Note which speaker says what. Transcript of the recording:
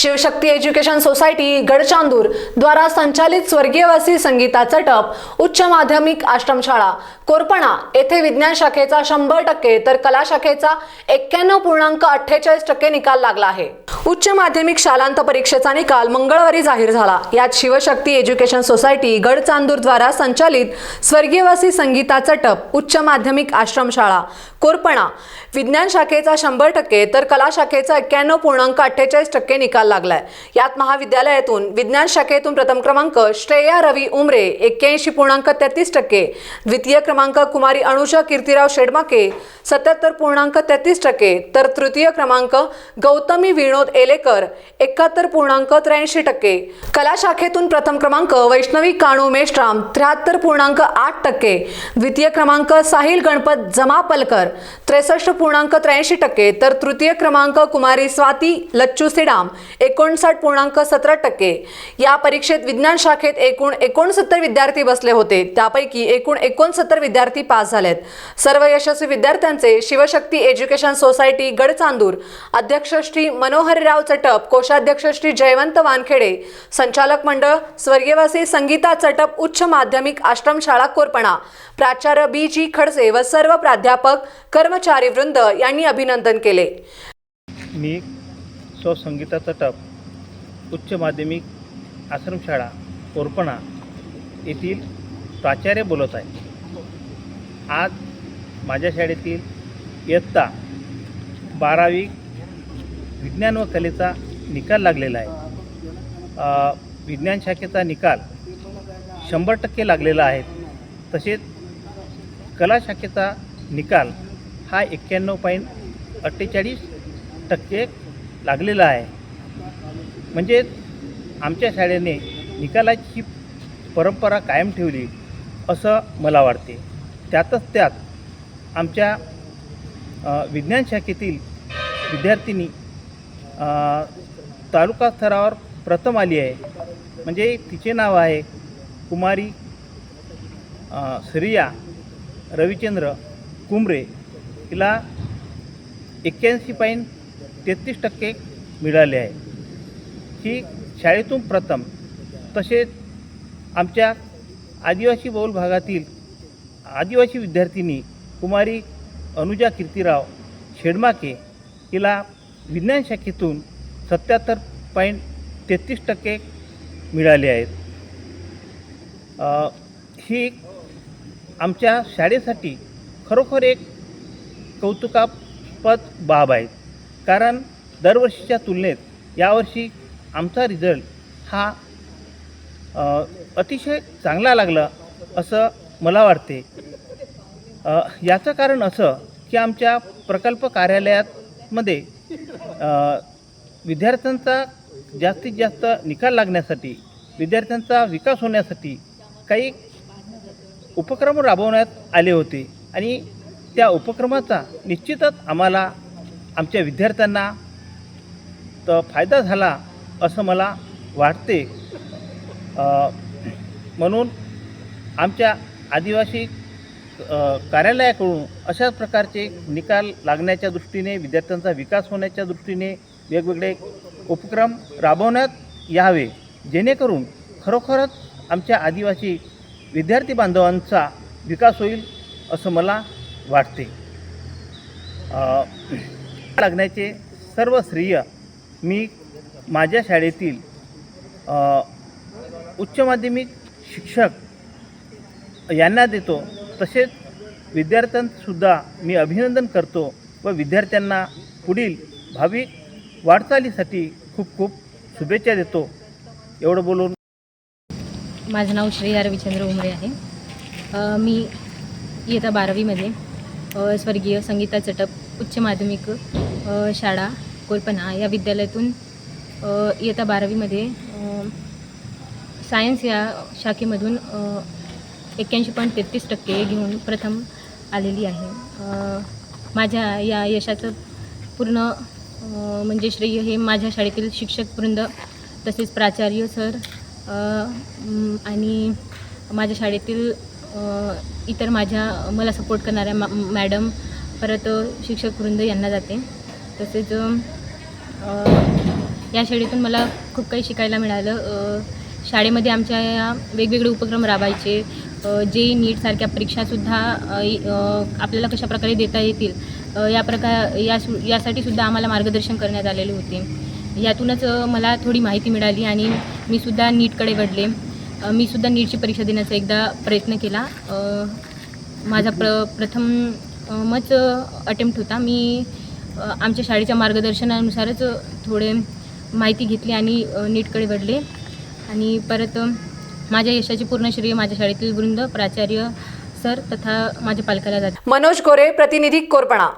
Speaker 1: Shivshakti education society Gadchandur द्वारा संचालित स्वर्गीयवासी संगीताचा टप उच्च माध्यमिक आश्रमशाळा कोरपणा येथे विज्ञान शाखेचा शंभर टक्के तर कला शाखेचा एक्क्याण्णव पूर्णांक अठ्ठेचाळीस टक्के निकाल लागला आहे. उच्च माध्यमिक शालांत परीक्षेचा निकाल मंगळवारी जाहीर झाला. यात शिवशक्ती एज्युकेशन सोसायटी गडचांदूरद्वारा संचालित स्वर्गीयवासी संगीताचा टप उच्च माध्यमिक आश्रमशाळा कोरपणा विज्ञान शाखेचा शंभर टक्के तर कला शाखेचा एक्क्याण्णव पूर्णांक अठ्ठेचाळीस टक्के निकाल लागलाय. यात महाविद्यालयातून विज्ञान शाखेतून प्रथम क्रमांक श्रेया रवी उमरे एक्क्याऐंशी पूर्णांक तेहतीस टक्के द्वितीय क्रमांक कुमारी अणुषा कीर्तिराव शेडमाके सत्याहत्तर पूर्णांक तेहतीस टक्के तर तृतीय क्रमांक गौतमी विनोद एलेकर एकाहत्तर पूर्णांक त्र्याऐंशी टक्के. कला शाखेतून प्रथम क्रमांक वैष्णवी काणू मेश्राम त्र्याहत्तर पूर्णांक आठ टक्के. द्वितीय क्रमांक साहिल गणपत जमापलकर त्रेसष्ट पूर्णांक त्र्याऐंशी टक्के. तर तृतीय क्रमांक कुमारी स्वाती लच्चू सिडाम एकोणसाठ पूर्णांक सतरा टक्के. या परीक्षेत विज्ञान शाखेत एकूण एकोणसत्तर विद्यार्थी बसले होते. त्यापैकी एकूण एकोणसत्तर विद्यार्थी पास झालेत. सर्व यशस्वी विद्यार्थ्यांचे शिवशक्ती एज्युकेशन सोसायटी गडचांदूर अध्यक्ष श्री मनोहर हरिराव चटप कोषाध्यक्ष श्री जयवंत वानखेडे संचालक मंडळ स्वर्गीयवासी संगीता चटप उच्च माध्यमिक आश्रमशाळा कोरपणा. प्राचार्य बी. जी. खडसे व सर्व प्राध्यापक कर्मचारी वृंद यांनी अभिनंदन केले.
Speaker 2: मी सौ संगीता चटप उच्च माध्यमिक आश्रमशाळा कोरपणा येथील प्राचार्य बोलत आहे. आज माझ्या शाळेतील इयत्ता बारावी विज्ञान व कलेचा निकाल लागलेला आहे. विज्ञान शाखेचा निकाल शंभर टक्के लागलेला आहे. तसेच कला शाखेचा निकाल हा एक्क्याण्णव पॉईंट अठ्ठेचाळीस टक्के लागलेला आहे. म्हणजे आमच्या शाळेने निकालाची परंपरा कायम ठेवली असं मला वाटते. त्यातच त्यात आमच्या विज्ञान शाखेतील विद्यार्थिनी तालुका स्तरावर प्रथम आली आहे. म्हणजे तिचे नाव आहे कुमारी श्रिया रविचंद्र कुंबरे. तिला एक्क्याऐंशी पॉईंट तेहतीस टक्के मिळाले आहे. ही शाळेतून प्रथम तसेच आमच्या आदिवासी बहुल भागातील आदिवासी विद्यार्थिनी कुमारी अनुजा कीर्तिराव शेडमाके हिला विज्ञान शाखेतून सत्याहत्तर पॉईंट तेहतीस टक्के मिळाले आहेत. ही आमच्या शाळेसाठी खरोखर एक कौतुकास्पद बाब आहे. कारण दरवर्षीच्या तुलनेत यावर्षी आमचा रिझल्ट हा अतिशय चांगला लागला असं मला वाटते. याचं कारण असं की आमच्या प्रकल्प कार्यालयात मध्ये विद्यार्थ्यांचा जास्तीत जास्त निकाल लागण्यासाठी विद्यार्थ्यांचा विकास होण्यासाठी काही उपक्रम राबवण्यात आले होते. आणि त्या उपक्रमाचा निश्चितच आम्हाला आमच्या विद्यार्थ्यांना तर फायदा झाला असं मला वाटते. म्हणून आमच्या आदिवासी कार्यालयाकडून अशाच प्रकारचे निकाल लागण्याच्या दृष्टीने विद्यार्थ्यांचा विकास होण्याच्या दृष्टीने वेगवेगळे उपक्रम राबवण्यात यावे जेणेकरून खरोखरच आमच्या आदिवासी विद्यार्थी बांधवांचा विकास होईल असं मला वाटते. लागण्याचे सर्व श्रेय मी माझ्या शाळेतील उच्च माध्यमिक शिक्षक यांना देतो. तसेच विद्यार्थ्यांसुद्धा मी अभिनंदन करतो व विद्यार्थ्यांना पुढील भावी वाटचालीसाठी खूप खूप शुभेच्छा देतो. एवढं बोलून
Speaker 3: माझं नाव श्री रविचंद्र उमरे आहे. मी इयत्ता बारावीमध्ये स्वर्गीय संगीता चटप उच्च माध्यमिक शाळा कोल्पना या विद्यालयातून इयता इयत्ता बारावीमध्ये सायन्स या शाखेमधून एक्क्याऐंशी पॉईंट तेहतीस टक्के घेऊन प्रथम आलेली आहे. माझ्या या यशाचं पूर्ण म्हणजे श्रेय हे माझ्या शाळेतील शिक्षक वृंद तसेच प्राचार्य सर आणि माझ्या शाळेतील इतर माझ्या मला सपोर्ट करणाऱ्या मा मॅडम परत शिक्षक वृंद यांना जाते. तसेच या शाळेतून मला खूप काही शिकायला मिळालं. शाळेमध्ये आमच्या या वेगवेगळे उपक्रम राबायचे. जे नीटसारख्या परीक्षासुद्धा आपल्याला कशाप्रकारे देता येतील या प्रकार या यासाठी सुद्धा आम्हाला मार्गदर्शन करण्यात आलेले होते. यातूनच मला थोडी माहिती मिळाली आणि मी सुद्धा नीटकडे घडले मी सुद्धा नीटची परीक्षा देण्याचा एकदा प्रयत्न केला. माझा प्र प्रथम मच अटेम्प्ट होता. मी आमच्या शाळेच्या मार्गदर्शनानुसारच थोडे माहिती घेतली आणि नीटकडे वडले आणि परत माझ्या यशाची पूर्ण श्रेय माझ्या शाळेतील वृंद प्राचार्य सर तथा माझ्या पालकाला जाते.
Speaker 1: मनोज गोरे प्रतिनिधी कोरपणा.